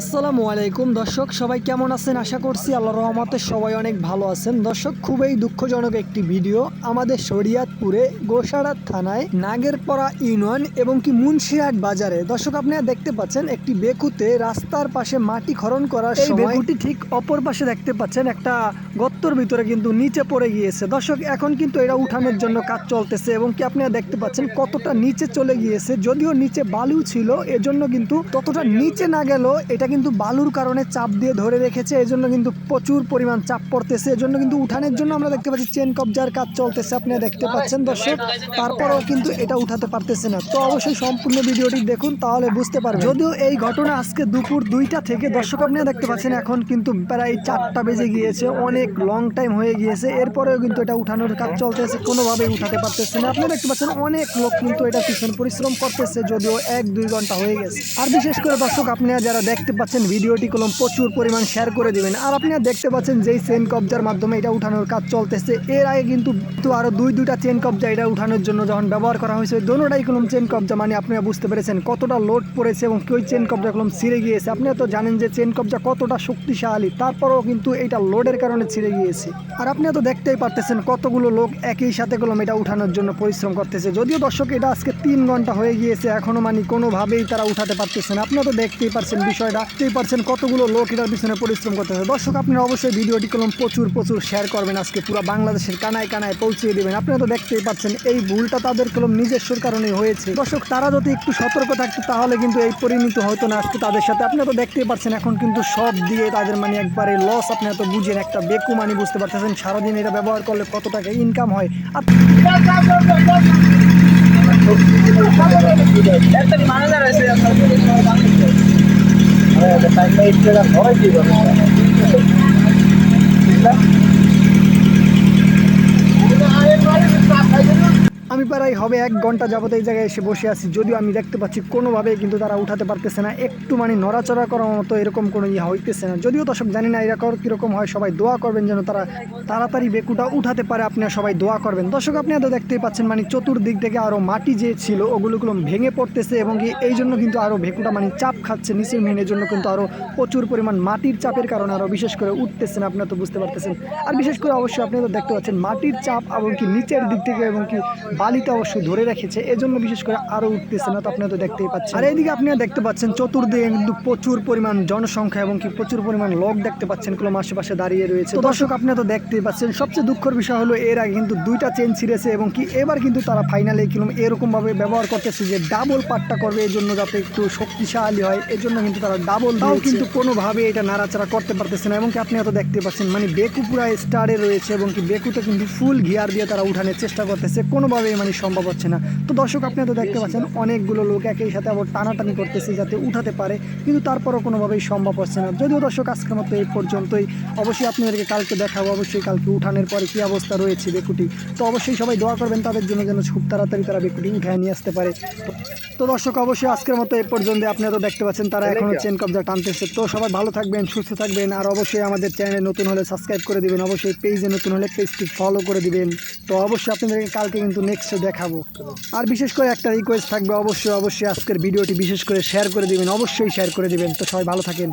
আসসালামু আলাইকুম। দর্শক সবাই কেমন আছেন? আশা করছি আল্লাহ রহমতে সবাই অনেক ভালো আছেন। দর্শক খুবই দুঃখজনক একটি ভিডিও আমাদের শরিয়াতপুরে গোসাড়া থানায় নাগেরপাড়া ইউনিয়ন এবং কি মুন্সিহাট বাজারে। দর্শক আপনারা দেখতে পাচ্ছেন একটি বেকুতে রাস্তার পাশে মাটি খনন করার এই বেকুটি ঠিক অপর পাশে দেখতে পাচ্ছেন একটা গর্তর ভিতরে কিন্তু নিচে পড়ে গিয়েছে। দর্শক এখন কিন্তু এটা উঠানোর জন্য কাজ চলতেছে এবং কি আপনারা দেখতে পাচ্ছেন কতটা নিচে চলে গিয়েছে। যদিও নিচে বালু ছিল এজন্য কিন্তু ততটা নিচে না গেল এটা কিন্তু বালুর কারণে চাপ দিয়ে ধরে রেখেছে, এজন্য কিন্তু প্রচুর পরিমাণ চাপ পড়তেছে। এজন্য কিন্তু উঠানের জন্য আমরা দেখতে পাচ্ছি চেন কবজার কাজ চলতেছে, আপনি দেখতে পাচ্ছেন দর্শক। তারপরেও কিন্তু এটা উঠাতে পারতেছে না। তো অবশ্যই সম্পূর্ণ ভিডিওটি দেখুন, তাহলে বুঝতে পারবেন। যদিও এই ঘটনা আজকে দুপুর দুইটা থেকে, দর্শক আপনি দেখতে পাচ্ছেন, এখন কিন্তু প্রায় চারটা বেজে গিয়েছে, অনেক লং টাইম হয়ে গিয়েছে। এরপরেও কিন্তু এটা উঠানোর কাজ চলতেছে, কোনোভাবেই উঠাতে পারতেছে না। আপনি দেখতে পাচ্ছেন, অনেক লোক কিন্তু এটা পিছনে পরিশ্রম করতেছে, যদিও এক দুই ঘণ্টা হয়ে গেছে। আর বিশেষ করে দর্শক আপনারা যারা দেখতে পাচ্ছেন, ভিডিওটি কলম প্রচুর পরিমাণ শেয়ার করে দিবেন। আর আপনারা দেখতে পাচ্ছেন যেই চেন কবজার মাধ্যমে এটা উঠানোর কাজ চলতেছে। এর আগে কিন্তু তো আরও দুই, দুইটা চেন কবজা এটা উঠানোর জন্য যখন ব্যবহার করা হয়েছে, দোনোটাই কলম চেন কবজা মানে আপনারা বুঝতে পেরেছেন কতটা লোড পড়েছে এবং কেউ চেন কবজা কলম ছিঁড়ে গিয়েছে। আপনারা তো জানেন যে চেন কবজা কতটা শক্তিশালী, তারপরেও কিন্তু এটা লোডের কারণে ছিঁড়ে গিয়েছে। আর আপনারা তো দেখতেই পারতেছেন কতগুলো লোক একই সাথে কলম এটা উঠানোর জন্য পরিশ্রম করতেছে। যদিও দর্শক, এটা আজকে তিন ঘণ্টা হয়ে গিয়েছে, এখনও মানে কোনোভাবেই তারা উঠাতে পারতেছে না। আপনারা তো দেখতেই পারছেন বিষয়টা দেখতেই পারছেন কতগুলো লোক এটার পিছনে পরিশ্রম করতেছে দর্শক, আপনারা অবশ্যই ভিডিওটি কলম প্রচুর প্রচুর শেয়ার করবেন। আজকে পুরো বাংলাদেশের কানায় কানায় পৌঁছিয়ে দেবেন। আপনারা তো দেখতেই পাচ্ছেন, এই ভুলটা তাদের কলম নিজস্বর কারণে হয়েছে। দর্শক, তারা যদি একটু সতর্ক থাকতো, তাহলে কিন্তু এই পরিণত হতো না আজকে তাদের সাথে। আপনারা তো দেখতেই পাচ্ছেন, এখন কিন্তু সব দিয়ে তাদের মানে একবারে লস আপনারা তো বুঝেন, একটা বেকু মানে বুঝতে পারতেছেন। সারাদিন এটা ব্যবহার করলে কত টাকা ইনকাম হয়। আর Ada time itu lang. Oh, di ba? Kita ayat ayat sa kanya. আমি প্রায় হবে এক ঘণ্টা যাবত এই জায়গায় এসে বসে আছি, যদিও আমি দেখতে পাচ্ছি কোনোভাবেই কিন্তু তারা উঠাতে পারতেছে না। একটু মানে নড়াচড়া করার মতো এরকম কোনো ইয়ে হইতেছে না। যদিও দর্শক জানি না এরকম কীরকম হয়, সবাই দোয়া করবেন যেন তারা তাড়াতাড়ি বেকুটা উঠাতে পারে, আপনারা সবাই দোয়া করবেন। দর্শক, আপনি তো দেখতেই পাচ্ছেন মানে চতুর্দিক থেকে আরও মাটি যে ছিল ওগুলোগুলো ভেঙে পড়তেছে এবং এই জন্য কিন্তু আরও ভেকুটা মানে চাপ খাচ্ছে নিচের মেনের জন্য কিন্তু আরও প্রচুর পরিমাণ মাটির চাপের কারণে আরও বিশেষ করে উঠতেছেন আপনারা তো বুঝতে পারতেছেন। আর বিশেষ করে অবশ্যই আপনি তো দেখতে পাচ্ছেন মাটির চাপ এবং কি নিচের দিক থেকে এবং কি বালিতে অবশ্যই ধরে রেখেছে, এজন্য বিশেষ করে আরও উঠতেছে না, তো আপনারা তো দেখতেই পাচ্ছেন। আর এইদিকে আপনারা দেখতে পাচ্ছেন, চতুর্দিকে কিন্তু প্রচুর পরিমাণ জনসংখ্যা এবং কি প্রচুর পরিমাণ লোক দেখতে পাচ্ছেন কোনো আশেপাশে দাঁড়িয়ে রয়েছে। দর্শক আপনারা তো দেখতেই পাচ্ছেন, সবচেয়ে দুঃখের বিষয় হলো, এর আগে কিন্তু দুইটা চেন ছিঁড়েছে এবং কি এবার কিন্তু তারা ফাইনালে কিরম এরকমভাবে ব্যবহার করতেছে যে ডাবল পাট্টা করবে এই জন্য যাতে একটু শক্তিশালী হয় এই জন্য কিন্তু তারা ডাবল দাও কিন্তু কোনোভাবে এটা নাড়াচাড়া করতে পারতেছে না, এবং কি আপনি তো দেখতে পাচ্ছেন মানে বেকু পুরা স্টারে রয়েছে এবং কি বেকুতে কিন্তু ফুল গিয়ার দিয়ে তারা উঠানোর চেষ্টা করতেছে কোনোভাবেই মানে সম্ভব হচ্ছে না। তো দর্শক আপনারা তো দেখতে পাচ্ছেন, অনেকগুলো লোক একই সাথে আবার টানাটানি করতেছে যাতে উঠাতে পারে, কিন্তু তারপরও কোনোভাবেই সম্ভব হচ্ছে না। যদিও দর্শক, আজকের মতো এই পর্যন্তই। অবশ্যই আপনাদেরকে কালকে দেখাবো, অবশ্যই কালকে উঠানের পরে কী অবস্থা রয়েছে বেকুটি। তো অবশ্যই সবাই দোয়া করবেন, তাদের জন্য যেন খুব তাড়াতাড়ি তারা বেকুটি উঠায় নিয়ে আসতে পারে। তো দর্শক অবশ্যই আজকের মতো এ পর্যন্ত আপনারা তো দেখতে পাচ্ছেন তারা এখনও চেন কবজা টানতেছে। তো সবাই ভালো থাকবেন সুস্থ থাকবেন আর অবশ্যই আমাদের চ্যানেলে নতুন হলে সাবস্ক্রাইব করে দিবেন অবশ্যই পেজে নতুন হলে পেজটি ফলো করে দিবেন। তো অবশ্যই আপনাদেরকে কালকে কিন্তু নেক্সট দেখাবো। আর বিশেষ করে একটা রিকোয়েস্ট থাকবে অবশ্যই অবশ্যই আজকের ভিডিওটি বিশেষ করে শেয়ার করে দিবেন অবশ্যই শেয়ার করে দিবেন। তো সবাই ভালো থাকেন।